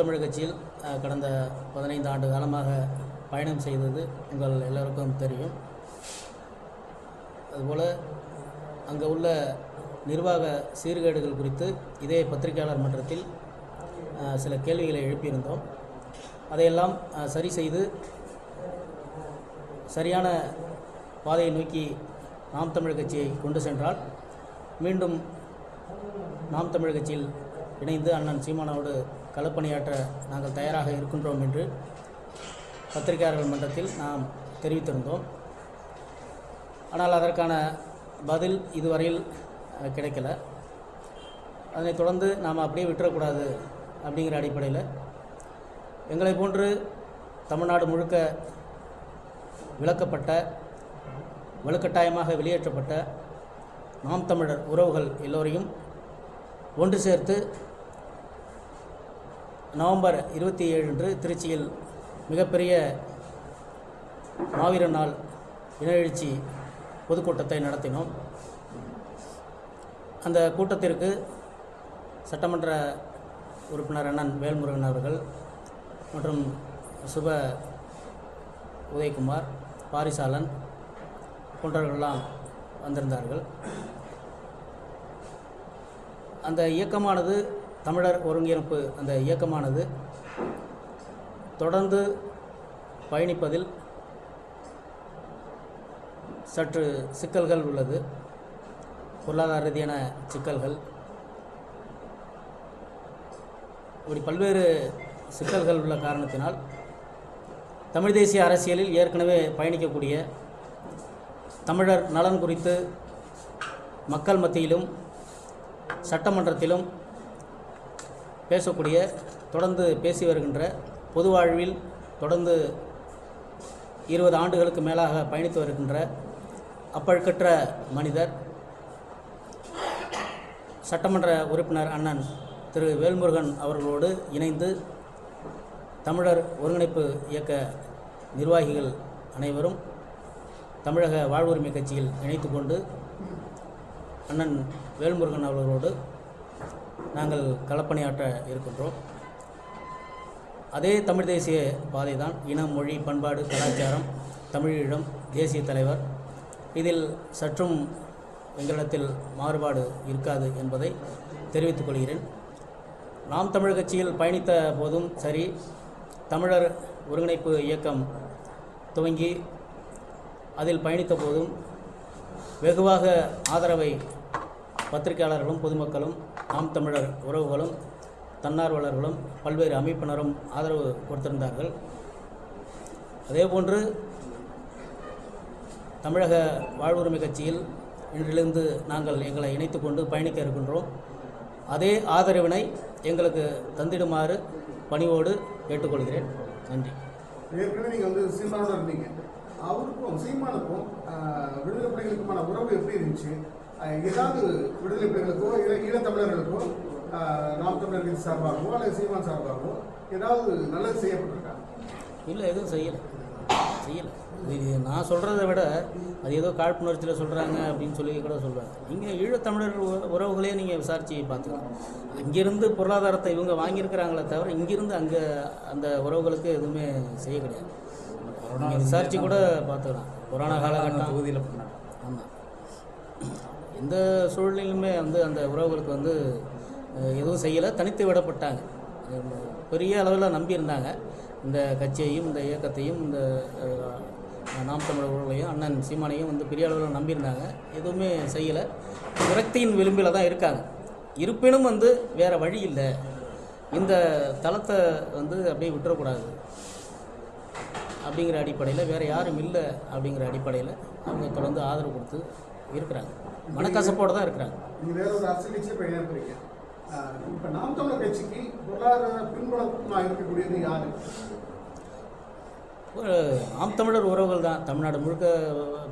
தமிழர் கட்சியில் கடந்த பதினைந்து ஆண்டு காலமாக பயணம் செய்தது உங்கள் எல்லோருக்கும் தெரியும். அதுபோல் அங்கே உள்ள நிர்வாக சீர்கேடுகள் குறித்து இதே பத்திரிகையாளர் மன்றத்தில் சில கேள்விகளை எழுப்பியிருந்தோம். அதையெல்லாம் சரி செய்து சரியான பாதையை நோக்கி நாம் தமிழ் கட்சியை கொண்டு சென்றால் மீண்டும் நாம் தமிழ் கட்சியில் இணைந்து அண்ணன் சீமானோடு களப்பணியாற்ற நாங்கள் தயாராக இருக்கின்றோம் என்று பத்திரிகையாளர்கள் மன்றத்தில் நாம் தெரிவித்திருந்தோம். ஆனால் அதற்கான பதில் இதுவரையில் கிடைக்கல. அதனைத் தொடர்ந்து நாம் அப்படியே விட்டுறக்கூடாது அப்படிங்கிற அடிப்படையில் எங்களை போன்று தமிழ்நாடு முழுக்க விளக்கப்பட்ட வலுக்கட்டாயமாக வெளியேற்றப்பட்ட நாம் தமிழர் உறவுகள் எல்லோரையும் ஒன்று சேர்த்து நவம்பர் இருபத்தி ஏழு அன்று திருச்சியில் மிகப்பெரிய மாவீர நாள் இனஎழுச்சி பொதுக்கூட்டத்தை நடத்தினோம். அந்த கூட்டத்திற்கு சட்டமன்ற உறுப்பினர் அண்ணன் வேல்முருகன் அவர்கள் மற்றும் சுப உதயகுமார் பாரிசாலன் போன்றவர்களெல்லாம் வந்திருந்தார்கள். அந்த இயக்கமானது தமிழர் ஒருங்கிணைப்பு அந்த இயக்கமானது தொடர்ந்து பயணிப்பதில் சற்று சிக்கல்கள் உள்ளது. பொருளாதார ரீதியான சிக்கல்கள். இப்படி பல்வேறு சிக்கல்கள் உள்ள காரணத்தினால் தமிழ் தேசிய அரசியலில் ஏற்கனவே பயணிக்கக்கூடிய தமிழர் நலன் குறித்து மக்கள் மத்தியிலும் சட்டமன்றத்திலும் பேசக்கூடிய தொடர்ந்து பேசி வருகின்ற பொது வாழ்வில் தொடர்ந்து இருபது ஆண்டுகளுக்கு மேலாக பயணித்து வருகின்ற அப்பழுக்கற்ற மனிதர் சட்டமன்ற உறுப்பினர் அண்ணன் திரு வேல்முருகன் அவர்களோடு இணைந்து தமிழர் ஒருங்கிணைப்பு இயக்க நிர்வாகிகள் அனைவரும் தமிழக வாழ்வுரிமை கட்சியில் இணைத்து கொண்டு அண்ணன் வேல்முருகன் அவர்களோடு நாங்கள் களப்பணியாற்ற இருக்கின்றோம். அதே தமிழ் தேசிய பாதை தான் இனம் மொழி பண்பாடு கலாச்சாரம் தமிழீழம் தேசிய தலைவர். இதில் சற்றும் எங்களிடத்தில் மாறுபாடு இருக்காது என்பதை தெரிவித்துக் கொள்கிறேன். நாம் தமிழ் கட்சியில் பயணித்த போதும் சரி தமிழர் ஒருங்கிணைப்பு இயக்கம் துவங்கி அதில் பயணித்த போதும் வெகுவாக ஆதரவை பத்திரிகையாளர்களும் பொதுமக்களும் நாம் தமிழர் உறவுகளும் தன்னார்வலர்களும் பல்வேறு அமைப்பினரும் ஆதரவு கொடுத்திருந்தார்கள். அதேபோன்று தமிழக வாழ்வுரிமை கட்சியில் இன்றிலிருந்து நாங்கள் எங்களை இணைத்துக்கொண்டு பயணிக்க இருக்கின்றோம். அதே ஆதரவினை எங்களுக்கு தந்திடுமாறு பணிவோடு கேட்டுக்கொள்கிறேன். நன்றி. ஏற்கனவே நீங்கள் வந்து சீமானோட இருந்தீங்க. அவருக்கும் சீமானுக்கும் விடுதலை புலிகளுக்குமான உறவு எப்படி இருந்துச்சு? ஏதாவது விடுதலை புலிகளுக்கோ இல்லை ஈழத்தமிழர்களுக்கோ நாம் தமிழர் கட்சி சார்பாகவோ அல்லது சீமான் சார்பாகவோ ஏதாவது நல்லது செய்யப்பட்டிருக்கா? இல்லை எதுவும் செய்யலை. செய்யலை. இது நான் சொல்கிறத விட அது ஏதோ காழ்ப்புணர்ச்சியில் சொல்கிறாங்க அப்படின்னு சொல்லி கூட சொல்கிறாங்க நீங்கள் ஈழத்தமிழர் உ- உறவுகளே நீங்கள் விசாரித்து பார்த்துக்கலாம். அங்கிருந்து பொருளாதாரத்தை இவங்க வாங்கியிருக்கிறாங்களே தவிர இங்கிருந்து அங்கே அந்த உறவுகளுக்கு எதுவுமே செய்ய கிடையாது. நீங்கள் விசாரித்து கூட பார்த்துக்கலாம். கொரோனா காலகட்டம். தொகுதியில் பண்ணாங்க. ஆமாம் எந்த சூழ்நிலையுமே வந்து அந்த உறவுகளுக்கு வந்து எதுவும் செய்யலை. தனித்து விடப்பட்டாங்க. பெரிய அளவில் நம்பியிருந்தாங்க. இந்த கட்சியையும் இந்த இயக்கத்தையும் இந்த நாம் தமிழர் உறவுகளையும் அண்ணன் சீமானையும் வந்து பெரிய அளவில் நம்பியிருந்தாங்க. எதுவுமே செய்யலை. விரக்தியின் விளிம்பில் தான் இருக்காங்க. இருப்பினும் வந்து வேறு வழி இல்லை. இந்த தளத்தை வந்து அப்படியே விட்டுறக்கூடாது. அப்படிங்கிற அடிப்படையில் வேறு யாரும் இல்லை அப்படிங்கிற அடிப்படையில் அவங்க தொடர்ந்து ஆதரவு கொடுத்து இருக்கிறாங்க. மனக்கசப்போடு தான் இருக்கிறாங்க. நீங்கள் வேற ஒரு அரசியல் கட்சியில் இப்போ நாம் தமிழர் கட்சிக்கு பொருளாதார பின்புலமாக இருக்கக்கூடியது யாரு? ஒரு நாம் தமிழர் உறவுகள் தான். தமிழ்நாடு முழுக்க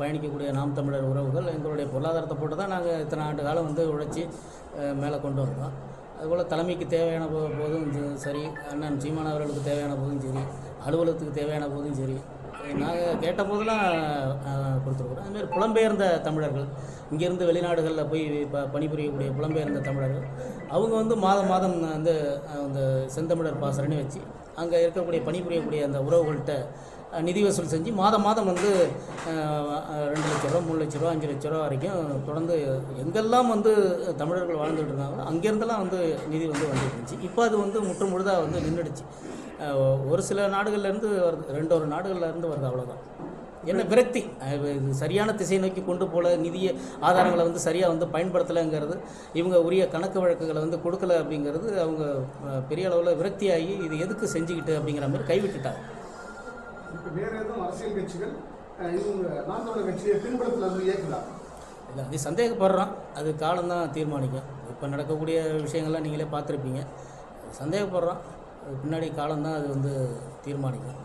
பயணிக்கக்கூடிய நாம் தமிழர் உறவுகள் எங்களுடைய பொருளாதாரத்தை போட்டு தான் நாங்கள் இத்தனை ஆண்டு காலம் வந்து உழைச்சி மேலே கொண்டு வந்தோம். அதுபோல் தலைமைக்கு தேவையான போதும் சரி அண்ணன் சீமான் அவர்களுக்கு தேவையான போதும் சரி அலுவலகத்துக்கு தேவையான போதும் சரி. நாங்கள் கேட்ட போதெல்லாம் கொடுத்துருக்குறோம். அதுமாதிரி புலம்பெயர்ந்த தமிழர்கள். இங்கேருந்து வெளிநாடுகளில் போய் ப பணிபுரியக்கூடிய புலம்பெயர்ந்த தமிழர்கள். அவங்க வந்து மாதம் மாதம் வந்து அந்த செந்தமிழர் பாசரணி வச்சு அங்கே இருக்கக்கூடிய பணிபுரியக்கூடிய அந்த உறவுகள்கிட்ட நிதி வசூல் செஞ்சு மாதம் மாதம் வந்து ரெண்டு லட்ச ரூபா மூணு லட்ச ரூபா அஞ்சு லட்ச ரூபா வரைக்கும் தொடர்ந்து எங்கெல்லாம் வந்து தமிழர்கள் வாழ்ந்துட்டு இருந்தாங்களோ அங்கேருந்தெல்லாம் வந்து நிதி வந்து வந்துட்டு இருந்துச்சு. இப்போ அது வந்து முற்று முழுதாக வந்து நின்றுடுச்சு. ஒரு சில நாடுகள்லேருந்து வருது ரெண்டு ஒரு நாடுகள்ல இருந்து வருது அவ்வளோதான் என்ன விரக்தி? இது சரியான திசை நோக்கி கொண்டு போல நிதிய ஆதாரங்களை வந்து சரியாக வந்து பயன்படுத்தலைங்கிறது இவங்க உரிய கணக்கு வழக்குகளை வந்து கொடுக்கல அப்படிங்கிறது அவங்க பெரிய அளவில் விரக்தியாகி இது எதுக்கு செஞ்சுக்கிட்டு அப்படிங்கிற மாதிரி கைவிட்டுட்டாங்க. வேற எதுவும் அரசியல் கட்சிகள் அஹ், இவங்க நாம் தமிழர் கட்சியை இயக்குதா? இல்லை அது சந்தேகப்படுறோம் அது காலம்தான் தீர்மானிக்கும். இப்போ நடக்கக்கூடிய விஷயங்கள்லாம் நீங்களே பார்த்துருப்பீங்க. சந்தேகப்படுறோம் பின்னாடி காலம்தான் அது வந்து தீர்மானிக்கும்.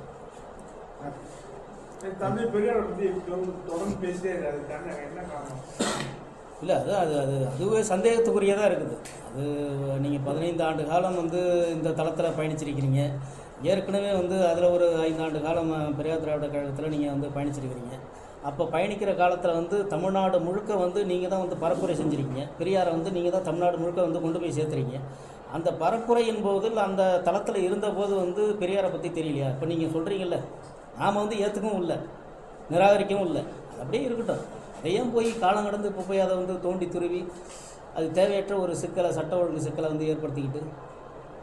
தந்தை பெரியாரை தொடர்ந்து பேசிட்டே என்ன காரணம்? இல்லை அது அது அது அதுவே சந்தேகத்துக்குரியதாக இருக்குது. அது நீங்கள் பதினைந்து ஆண்டு காலம் வந்து இந்த தளத்தில் பயணிச்சிருக்கிறீங்க. ஏற்கனவே வந்து அதில் ஒரு ஐந்து ஆண்டு காலம் பெரியார் திராவிட கழகத்தில் நீங்கள் வந்து பயணிச்சிருக்கிறீங்க. அப்போ பயணிக்கிற காலத்தில் வந்து தமிழ்நாடு முழுக்க வந்து நீங்கள் தான் வந்து பரப்புரை செஞ்சுருக்கீங்க. பெரியாரை வந்து நீங்கள் தான் தமிழ்நாடு முழுக்க வந்து கொண்டு போய் சேர்த்துறீங்க. அந்த பரப்புரையின் போது அந்த தளத்தில் இருந்தபோது வந்து பெரியாரை பற்றி தெரியலையா? இப்போ நீங்கள் சொல்கிறீங்கல்ல நாம் வந்து ஏற்றுக்கவும் இல்லை. நிராகரிக்கவும் இல்லை. அது அப்படியே இருக்கட்டும். அதை ஏன் போய் காலம் கடந்து இப்போ போய் அதை வந்து தோண்டி துருவி அது தேவையற்ற ஒரு சிக்கலை சட்ட ஒழுங்கு சிக்கலை வந்து ஏற்படுத்திக்கிட்டு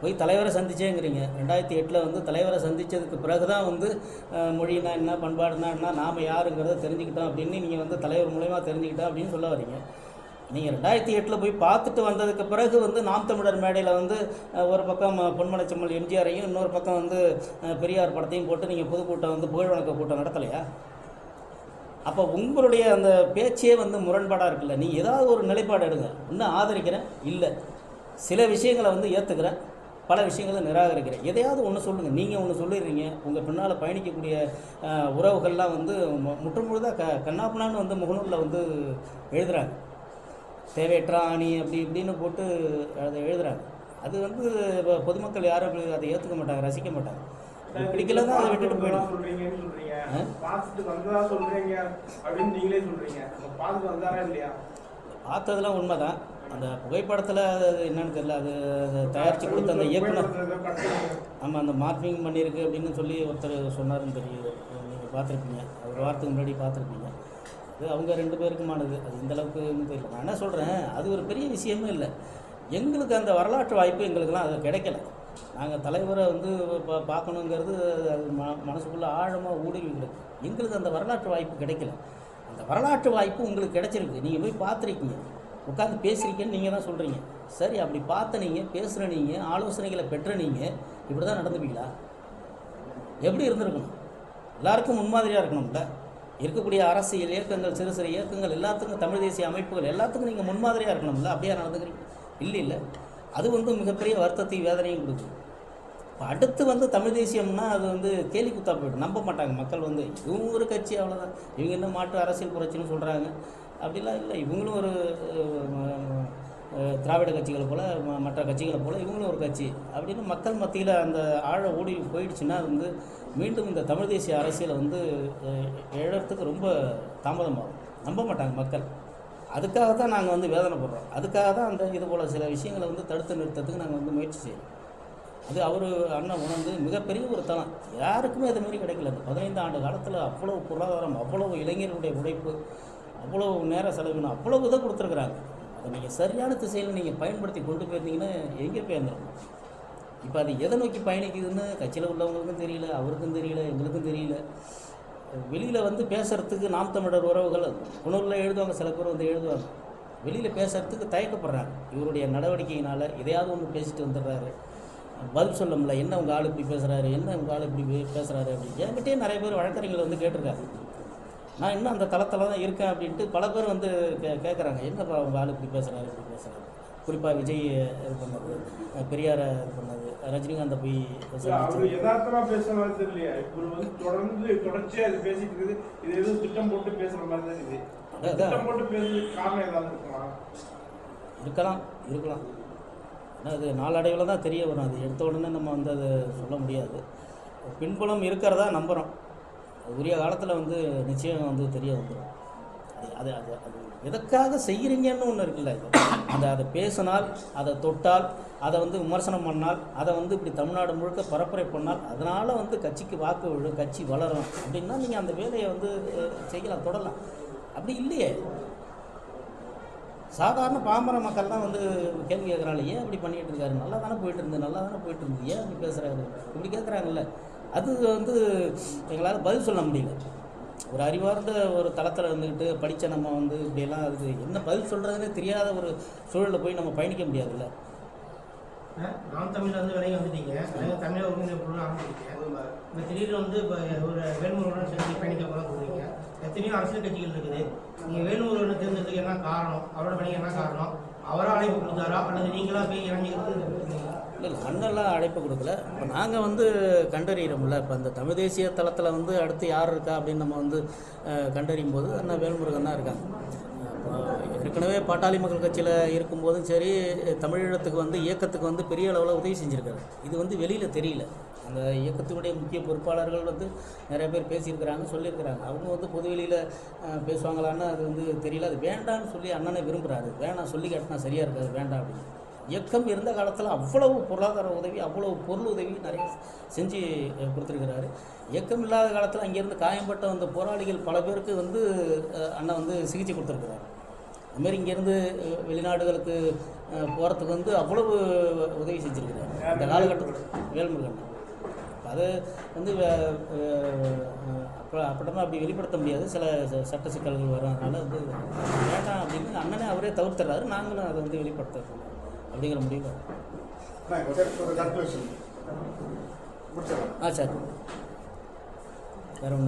போய் தலைவரை சந்திச்சேங்கிறீங்க. ரெண்டாயிரத்தி எட்டில் வந்து தலைவரை சந்தித்ததுக்கு பிறகு தான் வந்து மொழினா என்ன பண்பாடுனா என்ன நாம் யாருங்கிறத தெரிஞ்சுக்கிட்டோம் அப்படின்னு நீங்கள் வந்து தலைவர் மூலயமா தெரிஞ்சுக்கிட்டோம் அப்படின்னு சொல்ல வரீங்க. நீங்கள் ரெண்டாயிரத்தி எட்டில் போய் பார்த்துட்டு வந்ததுக்கு பிறகு வந்து நாம் தமிழர் மேடையில் வந்து ஒரு பக்கம் அஹ், பொன்மனச்செம்மல் எம்ஜிஆரையும் இன்னொரு பக்கம் வந்து பெரியார் படத்தையும் போட்டு நீங்கள் பொதுக்கூட்டம் வந்து புகழ் வணக்க கூட்டம் நடத்தலையா? அப்போ உங்களுடைய அந்த பேச்சே வந்து முரண்பாடாக இருக்குல்ல. நீ ஏதாவது ஒரு நிலைப்பாடு எடுங்க. இன்னும் ஆதரிக்கிறேன்? இல்லை. சில விஷயங்களை வந்து ஏற்றுக்கிறேன் பல விஷயங்களை நிராகரிக்கிறேன். எதையாவது ஒன்று சொல்லுங்கள் நீங்கள் ஒன்று சொல்லிடுறீங்க. உங்கள் பின்னால் பயணிக்கக்கூடிய உறவுகள்லாம் வந்து முற்றுமுழுதாக க கண்ணாப்புனான்னு வந்து முகநூலில் வந்து எழுதுகிறாங்க தேவையற்ற ஆணி அப்படி இப்படின்னு போட்டு அதை எழுதுறாங்க அது வந்து பொ- பொதுமக்கள் யாரும் அப்படி அதை ஏற்றுக்க மாட்டாங்க ரசிக்க மாட்டாங்க. அது பிடிக்கலன்னா அதை விட்டுட்டு போயிடும் வந்ததா அப்படின்னு நீங்களே வந்தாரா இல்லையா? பார்த்ததெல்லாம் உண்மைதான். அந்த புகைப்படத்தில் அது என்னன்னு தெரியல அது அது தயாரித்து கொடுத்த அந்த இயக்குனர். ஆமாம் அந்த மார்பிங் பண்ணியிருக்கு அப்படின்னு சொல்லி ஒருத்தர் சொன்னாருன்னு தெரியுது. நீங்கள் பார்த்துருப்பீங்க. ஒரு வாரத்துக்கு முன்னாடி பார்த்துருப்பீங்க. அது அவங்க ரெண்டு பேருக்குமானது. அது இந்த அளவுக்கு தெரியல. நான் என்ன சொல்கிறேன் அது ஒரு பெரிய விஷயமே இல்லை. எங்களுக்கு அந்த வரலாற்று வாய்ப்பு எங்களுக்கெல்லாம் அது கிடைக்கல. நாங்கள் தலைவரை வந்து பா பார்க்கணுங்கிறது அது ம மனசுக்குள்ளே ஆழமாக ஊடுருவி கிடக்கு எங்களுக்கு அந்த வரலாற்று வாய்ப்பு கிடைக்கல. அந்த வரலாற்று வாய்ப்பு உங்களுக்கு கிடைச்சிருக்கு. நீங்கள் போய் பார்த்துருக்கீங்க. உட்காந்து பேசுகிறீங்கன்னு நீங்கள் தான் சொல்கிறீங்க சரி அப்படி பார்த்த நீங்கள் பேசுகிற நீங்கள் ஆலோசனைகளை பெற்ற நீங்கள் இப்படி தான் நடந்துப்பீங்களா? எப்படி இருந்திருக்கணும்? எல்லாருக்கும் முன்மாதிரியாக இருக்கணும்ல? இருக்கக்கூடிய அரசியல் இயக்கங்கள் சிறு சிறு இயக்கங்கள் எல்லாத்துக்கும் தமிழ் தேசிய அமைப்புகள் எல்லாத்துக்கும் நீங்கள் முன்மாதிரியாக இருக்கணும்ல? அப்படியே நடந்துக்கிறீங்க? இல்லை இல்லை. அது வந்து மிகப்பெரிய வருத்தத்தையும் வேதனையும் கொடுக்குது இப்போ அடுத்து வந்து தமிழ் தேசியம்னா அது வந்து கேலி குத்தா போய்ட்டு நம்ப மாட்டாங்க. மக்கள் வந்து இவங்க ஒரு கட்சி அவ்வளோதான் இவங்க என்ன மாற்று அரசியல் புரட்சின்னு சொல்கிறாங்க அப்படிலாம் இல்லை. இவங்களும் ஒரு திராவிட கட்சிகளை போல் மற்ற கட்சிகளை போல் இவங்களும் ஒரு கட்சி. அப்படின்னு மக்கள் மத்தியில் அந்த ஆழ ஓடி போயிடுச்சுன்னா அது வந்து மீண்டும் இந்த தமிழ் தேசிய அரசியலை வந்து அஹ், எழறதுக்கு ரொம்ப தாமதமாகும். நம்ப மாட்டாங்க மக்கள். அதுக்காக தான் நாங்கள் வந்து வேதனைப்படுறோம். அதுக்காக தான் அந்த இது போல் சில விஷயங்களை வந்து தடுத்து நிறுத்தத்துக்கு நாங்கள் வந்து முயற்சி செய்கிறோம் அது அவர் அண்ணன் உணர்ந்து மிகப்பெரிய ஒரு தளம். யாருக்குமே அது மாரி கிடைக்கல. அந்த பதினைந்து ஆண்டு காலத்தில் அவ்வளோ பொருளாதாரம் அவ்வளோ இளைஞர்களுடைய உழைப்பு அவ்வளோ நேர செலவினம் அவ்வளோ இதை கொடுத்துருக்குறாங்க. அதை நீங்கள் சரியான திசையில் நீங்கள் பயன்படுத்தி கொண்டு போயிருந்தீங்கன்னா எங்கே போயிருந்துருக்கும் இப்போ அது எதை நோக்கி பயணிக்குதுன்னு கட்சியில் உள்ளவங்களுக்கும் தெரியல அவருக்கும் தெரியல எங்களுக்கும் தெரியல. வெளியில் வந்து பேசுகிறதுக்கு நாம் தமிழர் உறவுகள் உணர்வில் எழுதுவாங்க சில பேர் வந்து எழுதுவாங்க. வெளியில் பேசுகிறதுக்கு தயக்கப்படுறாங்க. இவருடைய நடவடிக்கையினால் எதையாவது ஒன்று பேசிட்டு வந்துடுறாரு. பதில் சொல்ல முடியல. என்ன உங்கள் ஆள் இப்படி பேசுகிறாரு என்ன உங்கள் ஆள் இப்படி பே- பேசுகிறாரு அப்படின்னு என்கிட்டயே நிறைய பேர் வழக்கறிஞர்கள் வந்து கேட்டிருக்காங்க. நான் இன்னும் அந்த தளத்தில் தான் இருக்கேன் அப்படின்ட்டு பல பேர் வந்து கே கேட்குறாங்க என்னப்பா உங்கள் ஆள் இப்படி பேசுகிறாரு இப்படி பேசுகிறாரு குறிப்பாக விஜய் இது பண்ணது பெரியாரை இது பண்ணது ரஜினிகாந்தை போய் அவரு சந்திச்சு யதார்த்தமா பேசுற மாதிரி தெரியலையா. இவர் வந்து தொடர்ந்து தொடர்ச்சியா அது பேசிட்டு இருக்குது. இது எதுவும் திட்டம் போட்டு பேசுற மாதிரி தான் இது. திட்டம் போட்டு பேசுறதுக்கு காரணம் ஏதாவது இருக்குமா? இருக்கலாம் இருக்கலாம். ஆனால் அது நாளடைவில் தான் தெரிய வரும். அது எடுத்த உடனே நம்ம வந்து அதை சொல்ல முடியாது. பின்புலம் இருக்கிறதா நம்புகிறோம் உரிய காலத்தில் வந்து நிச்சயம் வந்து தெரிய வந்துடும் அது அது அது அது எதற்காக செய்கிறீங்கன்னு ஒன்று இருக்குல்ல இது. அந்த அதை பேசினால் அதை தொட்டால் அதை வந்து விமர்சனம் பண்ணால் அதை வந்து இப்படி தமிழ்நாடு முழுக்க பரப்புரை பண்ணால் அதனால் வந்து கட்சிக்கு வாக்கு விழும் கட்சி வளரும். அப்படின்னா நீங்கள் அந்த வேலையை வந்து செய்யலாம் தொடரலாம் அப்படி இல்லையே. சாதாரண பாமர மக்கள் தான் வந்து கேள்வி கேட்குறாங்க ஏன் இப்படி பண்ணிட்டு இருக்காரு? நல்லா தானே போயிட்டு இருந்து நல்லா தானே போயிட்டு இருந்து ஏன் இப்படி பேசுகிறாரு இப்படி கேட்குறாங்கல்ல அது வந்து எங்களால் பதில் சொல்ல முடியல. ஒரு அறிவார்ந்த ஒரு தளத்தில் இருந்துக்கிட்டு படித்த நம்ம வந்து இப்படியெல்லாம் அதுக்கு என்ன பதில் சொல்கிறதுனே தெரியாத ஒரு சூழலில் போய் நம்ம பயணிக்க முடியாதுல்ல. நாம் தமிழ்ல வந்து விலகி வந்துட்டீங்க. தமிழை ஒருங்கிணைப்பு குழு ஆரம்பிச்சிருக்கீங்க இப்போ திடீர்னு வந்து இப்போ ஒரு வேல்முருகன் சேர்ந்து பயணிக்க போகிறோம் சொல்றீங்க. எத்தனையோ அரசியல் கட்சிகள் இருக்குது. நீங்கள் வேல்முருகனை தேர்ந்தெடுத்துக்கு என்ன காரணம்? அவரோட பணிக்கு என்ன காரணம்? அவராக அழைப்பு கொடுத்தாரா? அல்லது நீங்களா போய் இறங்கிக்கிறது இல்லை இல்லை அண்ணெல்லாம் அழைப்பு கொடுக்கல. இப்போ நாங்கள் வந்து கண்டறியிறோம்ல. இப்போ அந்த தமிழ் தேசிய தளத்தில் வந்து அடுத்து யார் இருக்கா அப்படின்னு நம்ம வந்து கண்டறியும் போது அண்ணன் வேல்முருகன் தான் இருக்காங்க. ஏற்கனவே பாட்டாளி மக்கள் கட்சியில் இருக்கும்போதும் சரி தமிழீழத்துக்கு வந்து இயக்கத்துக்கு வந்து பெரிய அளவில் உதவி செஞ்சுருக்காரு. இது வந்து வெளியில் தெரியல. அந்த இயக்கத்தினுடைய முக்கிய பொறுப்பாளர்கள் வந்து நிறைய பேர் பேசியிருக்கிறாங்க சொல்லியிருக்கிறாங்க. அவங்க வந்து பொதுவெளியில் பேசுவாங்களான்னு அது வந்து தெரியல. அது வேண்டாம்னு சொல்லி அண்ணனை விரும்புகிறாரு வேணாம் சொல்லி காட்டினா சரியாக இருக்காது வேண்டாம் அப்படின்னு. இயக்கம் இருந்த காலத்தில் அவ்வளவு பொருளாதார உதவி அவ்வளவு பொருள் உதவி நிறைய செஞ்சு கொடுத்துருக்கிறாரு. இயக்கம் இல்லாத காலத்தில் அங்கேருந்து காயம்பட்ட வந்த போராளிகள் பல பேருக்கு வந்து அண்ணன் வந்து சிகிச்சை கொடுத்துருக்குறாரு. அதுமாரி இங்கேருந்து வெளிநாடுகளுக்கு போகிறதுக்கு வந்து அவ்வளவு உதவி செஞ்சுருக்கிறார். இந்த காலகட்டத்தில் வேல்முருகன் அது வந்து வே- அப்படமா அப்படி வெளிப்படுத்த முடியாது. சில சட்ட சிக்கல்கள் வரும் அதனால் வந்து வேண்டாம் அப்படின்னு அண்ணனே அவரே தவிர்த்துறாரு. நாங்களும் அதை வந்து வெளிப்படுத்துறோம் அப்படிங்கிற முடிவு. ஆ சார். வேறு ஒன்று